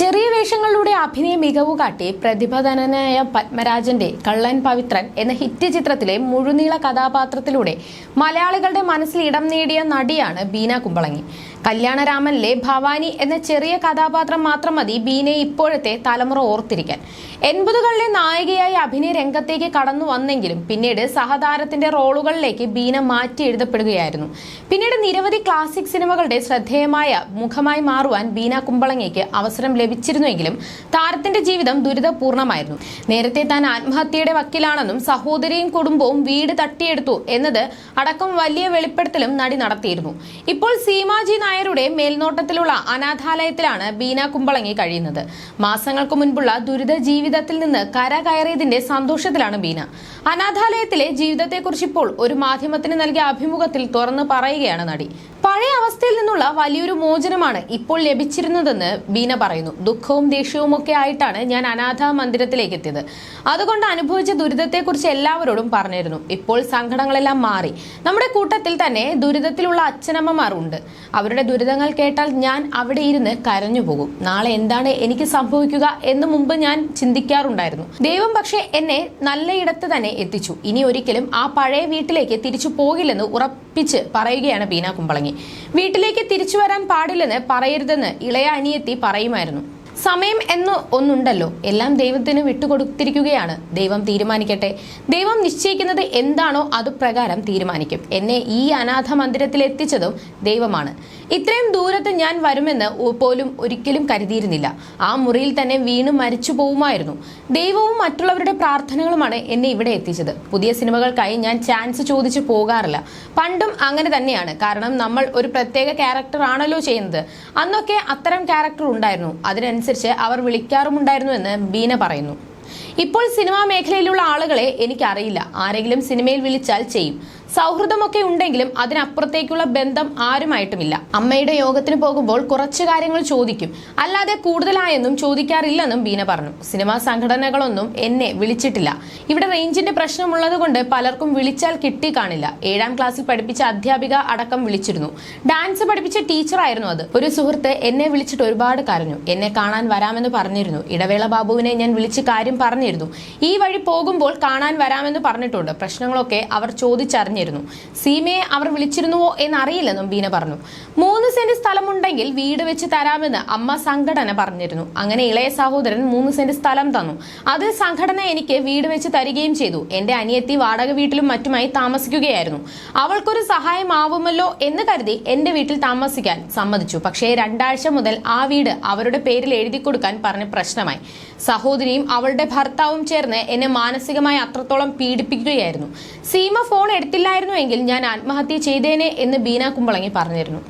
ചെറിയ വേഷങ്ങളിലൂടെ അഭിനയ മികവ് കാട്ടി പ്രതിഭധനനായ പത്മരാജന്റെ കള്ളൻ പവിത്രൻ എന്ന ഹിറ്റ് ചിത്രത്തിലെ മുഴുനീള കഥാപാത്രത്തിലൂടെ മലയാളികളുടെ മനസ്സിൽ ഇടം നേടിയ നടിയാണ് ബീന കുമ്പളങ്ങി. കല്യാണരാമനിലെ ഭവാനി എന്ന ചെറിയ കഥാപാത്രം മാത്രം മതി ബീനയെ ഇപ്പോഴത്തെ തലമുറ ഓർത്തിരിക്കാൻ. എൺപതുകളിലെ നായികയായി അഭിനയ രംഗത്തേക്ക് കടന്നു വന്നെങ്കിലും പിന്നീട് സഹതാരത്തിന്റെ റോളുകളിലേക്ക് ബീന മാറ്റി എഴുതപ്പെടുകയായിരുന്നു. പിന്നീട് നിരവധി ക്ലാസിക് സിനിമകളുടെ ശ്രദ്ധേയമായ മുഖമായി മാറുവാൻ ബീന കുമ്പളങ്ങയ്ക്ക് അവസരം ലഭിച്ചിരുന്നുവെങ്കിലും താരത്തിന്റെ ജീവിതം ദുരിതപൂർണമായിരുന്നു. നേരത്തെ താൻ ആത്മഹത്യയുടെ വക്കിലാണെന്നും സഹോദരിയും കുടുംബവും വീട് തട്ടിയെടുത്തു എന്നത് അടക്കം വലിയ വെളിപ്പെടുത്തലും നടി നടത്തിയിരുന്നു. ഇപ്പോൾ സീമാജി നായരുടെ മേൽനോട്ടത്തിലുള്ള അനാഥാലയത്തിലാണ് ബീന കുമ്പളങ്ങി കഴിയുന്നത്. മാസങ്ങൾക്ക് മുൻപുള്ള ദുരിത ജീവിതത്തിൽ നിന്ന് കര കയറിയതിന്റെ സന്തോഷത്തിലാണ് ബീന. അനാഥാലയത്തിലെ ജീവിതത്തെക്കുറിച്ച് ഇപ്പോൾ ഒരു മാധ്യമത്തിന് നൽകിയ അഭിമുഖത്തിൽ തുറന്നു പറയുകയാണ് നടി. പഴയ അവസ്ഥയിൽ നിന്നുള്ള വലിയൊരു മോചനമാണ് ഇപ്പോൾ ലഭിച്ചിരുന്നതെന്ന് ബീന പറയുന്നു. ദുഃഖവും ദേഷ്യവും ഒക്കെ ആയിട്ടാണ് ഞാൻ അനാഥ മന്ദിരത്തിലേക്ക് എത്തിയത്. അതുകൊണ്ട് അനുഭവിച്ച ദുരിതത്തെക്കുറിച്ച് എല്ലാവരോടും പറഞ്ഞിരുന്നു. ഇപ്പോൾ സങ്കടങ്ങളെല്ലാം മാറി. നമ്മുടെ കൂട്ടത്തിൽ തന്നെ ദുരിതത്തിലുള്ള അച്ഛനമ്മമാർ ഉണ്ട്. അവരുടെ ദുരിതങ്ങൾ കേട്ടാൽ ഞാൻ അവിടെ ഇരുന്ന് കരഞ്ഞു പോകും നാളെ എന്താണ് എനിക്ക് സംഭവിക്കുക എന്ന് മുമ്പ് ഞാൻ ചിന്തിക്കാറുണ്ടായിരുന്നു. ദൈവം പക്ഷേ എന്നെ നല്ലയിടത്ത് തന്നെ എത്തിച്ചു. ഇനി ഒരിക്കലും ആ പഴയ വീട്ടിലേക്ക് തിരിച്ചു പോകില്ലെന്ന് ഉറപ്പിച്ച് പറയുകയാണ് ബീന കുമ്പളങ്ങി. വീട്ടിലേക്ക് തിരിച്ചു വരാൻ പാടില്ലെന്ന് പറയരുതെന്ന് ഇളയ അനിയത്തി പറയുമായിരുന്നു. സമയം എന്ന് ഒന്നുണ്ടല്ലോ. എല്ലാം ദൈവത്തിന് വിട്ടുകൊടുത്തിരിക്കുകയാണ്. ദൈവം തീരുമാനിക്കട്ടെ. ദൈവം നിശ്ചയിക്കുന്നത് എന്താണോ അത് പ്രകാരം തീരുമാനിക്കും. എന്നെ ഈ അനാഥ മന്ദിരത്തിൽ എത്തിച്ചതും ദൈവമാണ്. ഇത്രയും ദൂരത്ത് ഞാൻ വരുമെന്ന് പോലും ഒരിക്കലും കരുതിയിരുന്നില്ല. ആ മുറിയിൽ തന്നെ വീണ് മരിച്ചു പോവുമായിരുന്നു. ദൈവവും മറ്റുള്ളവരുടെ പ്രാർത്ഥനകളുമാണ് എന്നെ ഇവിടെ എത്തിച്ചത്. പുതിയ സിനിമകൾക്കായി ഞാൻ ചാൻസ് ചോദിച്ചു പോകാറില്ല. പണ്ടും അങ്ങനെ തന്നെയാണ്. കാരണം നമ്മൾ ഒരു പ്രത്യേക ക്യാരക്ടർ ആണല്ലോ ചെയ്യുന്നത്. അന്നൊക്കെ അത്തരം ക്യാരക്ടർ ഉണ്ടായിരുന്നു. അതിനനുസരിച്ച് അവർ വിളിക്കാറുമുണ്ടായിരുന്നു എന്ന് ബീന പറയുന്നു. ഇപ്പോൾ സിനിമാ മേഖലയിലുള്ള ആളുകളെ എനിക്കറിയില്ല. ആരെങ്കിലും സിനിമയിൽ വിളിച്ചാൽ ചെയ്യും. സൗഹൃദമൊക്കെ ഉണ്ടെങ്കിലും അതിനപ്പുറത്തേക്കുള്ള ബന്ധം ആരുമായിട്ടുമില്ല. അമ്മയുടെ യോഗത്തിന് പോകുമ്പോൾ കുറച്ച് കാര്യങ്ങൾ ചോദിക്കും. അല്ലാതെ കൂടുതലായെന്നും ചോദിക്കാറില്ലെന്നും ബീന പറഞ്ഞു. സിനിമാ സംഘടനകളൊന്നും എന്നെ വിളിച്ചിട്ടില്ല. ഇവിടെ റേഞ്ചിന്റെ പ്രശ്നമുള്ളതുകൊണ്ട് പലർക്കും വിളിച്ചാൽ കിട്ടി കാണില്ല ഏഴാം ക്ലാസ്സിൽ പഠിപ്പിച്ച അധ്യാപിക അടക്കം വിളിച്ചിരുന്നു. ഡാൻസ് പഠിപ്പിച്ച ടീച്ചറായിരുന്നു അത്. ഒരു സുഹൃത്ത് എന്നെ വിളിച്ചിട്ട് ഒരുപാട് കരഞ്ഞു. എന്നെ കാണാൻ വരാമെന്ന് പറഞ്ഞിരുന്നു. ഇടവേള ബാബുവിനെ ഞാൻ വിളിച്ച് കാര്യം പറഞ്ഞിരുന്നു. ഈ വഴി പോകുമ്പോൾ കാണാൻ വരാമെന്ന് പറഞ്ഞിട്ടുണ്ട്. പ്രശ്നങ്ങളൊക്കെ അവർ ചോദിച്ചറിഞ്ഞിരുന്നു സീമയെ അവർ വിളിച്ചിരുന്നുവോ എന്നറിയില്ലെന്നും ബീന പറഞ്ഞു. മൂന്ന് സെന്റ് സ്ഥലമുണ്ടെങ്കിൽ വീട് വെച്ച് തരാമെന്ന് അമ്മ സംഘടന പറഞ്ഞിരുന്നു. അങ്ങനെ ഇളയ സഹോദരൻ മൂന്ന് സെന്റ് സ്ഥലം തന്നു. അത് സംഘടന എനിക്ക് വീട് വെച്ച് തരികയും ചെയ്തു. എന്റെ അനിയത്തി വാടക വീട്ടിലും മറ്റുമായി താമസിക്കുകയായിരുന്നു. അവൾക്കൊരു സഹായമാവുമല്ലോ എന്ന് കരുതി എന്റെ വീട്ടിൽ താമസിക്കാൻ സമ്മതിച്ചു. പക്ഷേ രണ്ടാഴ്ച മുതൽ ആ വീട് അവരുടെ പേരിൽ എഴുതി കൊടുക്കാൻ പറഞ്ഞ് പ്രശ്നമായി. സഹോദരിയും അവളുടെ ഭർത്താവും ചേർന്ന് എന്നെ മാനസികമായി അത്രത്തോളം പീഡിപ്പിക്കുകയായിരുന്നു. സീമ ഫോൺ എടുത്തില്ലായിരുന്നുവെങ്കിൽ ഞാൻ ആത്മഹത്യ ചെയ്തേനെ എന്ന് ബീന കുമ്പളങ്ങി പറഞ്ഞിരുന്നു.